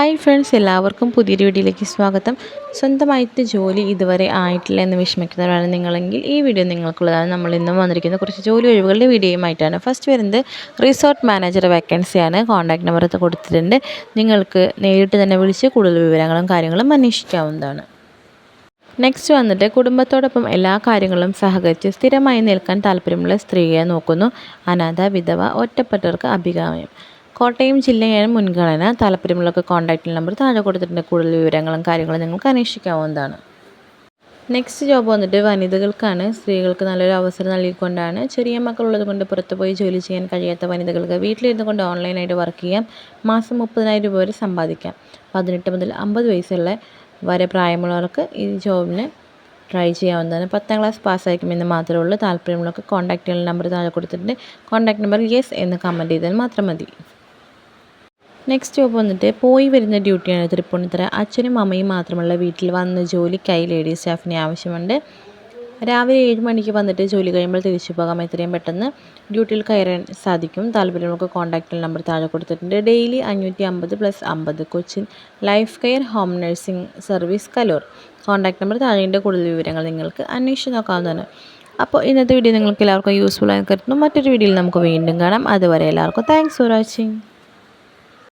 Hi friends എല്ലാവർക്കും പുതിയൊരു വീഡിയോയിലേക്ക് സ്വാഗതം. സ്വന്തമായിട്ട് ജോലി ഇതുവരെ ആയിട്ടില്ല എന്ന് വിഷമിക്കുന്നവരാണ് നിങ്ങളെങ്കിൽ ഈ വീഡിയോ നിങ്ങൾക്കുള്ളതാണ്. നമ്മൾ ഇന്നും വന്നിരിക്കുന്ന കുറച്ച് ജോലി ഒഴിവുകളുടെ വീഡിയോയുമായിട്ടാണ്. ഫസ്റ്റ് വരുന്നത് റിസോർട്ട് മാനേജർ വേക്കൻസിയാണ് കോൺടാക്ട് നമ്പർ കൊടുത്തിട്ടുണ്ട്. നിങ്ങൾക്ക് നേരിട്ട് തന്നെ വിളിച്ച് കൂടുതൽ വിവരങ്ങളും കാര്യങ്ങളും അന്വേഷിക്കാവുന്നതാണ്. നെക്സ്റ്റ് വന്നിട്ട് കുടുംബത്തോടൊപ്പം എല്ലാ കാര്യങ്ങളും സഹകരിച്ച് സ്ഥിരമായി നിൽക്കാൻ താല്പര്യമുള്ള സ്ത്രീയെ നോക്കുന്നു. അനാഥ വിധവ ഒറ്റപ്പെട്ടവർക്ക് അഭികാമ്യം. കോട്ടയം ജില്ലയാണ് മുൻഗണന. താല്പര്യമുള്ളവർക്ക് കോൺടാക്റ്റ് നമ്പർ താഴെ കൊടുത്തിട്ടുണ്ട്. കൂടുതൽ വിവരങ്ങളും കാര്യങ്ങളും നിങ്ങൾക്ക് അന്വേഷിക്കാവുന്നതാണ്. നെക്സ്റ്റ് ജോബ് വന്നിട്ട് വനിതകൾക്കാണ്. സ്ത്രീകൾക്ക് നല്ലൊരു അവസരം നൽകിക്കൊണ്ടാണ്. ചെറിയ മക്കളുള്ളത് കൊണ്ട് പുറത്ത് പോയി ജോലി ചെയ്യാൻ കഴിയാത്ത വനിതകൾക്ക് വീട്ടിലിരുന്നു കൊണ്ട് ഓൺലൈനായിട്ട് വർക്ക് ചെയ്യാം. മാസം മുപ്പതിനായിരം രൂപ വരെ സമ്പാദിക്കാം. പതിനെട്ട് മുതൽ അമ്പത് വയസ്സുള്ള വരെ പ്രായമുള്ളവർക്ക് ഈ ജോബിന് ട്രൈ ചെയ്യാവുന്നതാണ്. പത്താം ക്ലാസ് പാസ്സായിരിക്കുമെന്ന് മാത്രമേ ഉള്ളൂ. താല്പര്യമുള്ളവർക്ക് കോൺടാക്റ്റ് നമ്പർ താഴെ കൊടുത്തിട്ടുണ്ട്. കോൺടാക്ട് നമ്പർ യെസ് എന്ന് കമന്റ് ചെയ്താൽ മാത്രം മതി. നെക്സ്റ്റ് ജോബ് വന്നിട്ട് പോയി വരുന്ന ഡ്യൂട്ടിയാണ് തൃപ്പൂണിത്തറ. അച്ഛനും അമ്മയും മാത്രമുള്ള വീട്ടിൽ വന്ന് ജോലിക്കായി ലേഡീസ് സ്റ്റാഫിനെ ആവശ്യമുണ്ട്. രാവിലെ ഏഴ് മണിക്ക് വന്നിട്ട് ജോലി കഴിയുമ്പോൾ തിരിച്ചു പോകാം. എത്രയും പെട്ടെന്ന് ഡ്യൂട്ടിയിൽ കയറാൻ സാധിക്കും. താല്പര്യമുള്ള കോൺടാക്റ്റ് നമ്പർ താഴെ കൊടുത്തിട്ടുണ്ട്. ഡെയിലി അഞ്ഞൂറ്റി അമ്പത് പ്ലസ് അമ്പത് Cochin life care home nursing service Kaloor. Contact number താഴെ കൂടുതൽ വിവരങ്ങൾ നിങ്ങൾക്ക് അന്വേഷിച്ച് നോക്കാവുന്നതാണ്. അപ്പോൾ ഇന്നത്തെ വീഡിയോ നിങ്ങൾക്ക് എല്ലാവർക്കും യൂസ്ഫുൾ ആയി കരുതുന്നു. മറ്റൊരു വീഡിയോയിൽ നമുക്ക് വീണ്ടും കാണാം. അതുവരെ എല്ലാവർക്കും താങ്ക്സ് ഫോർ വാച്ചിങ്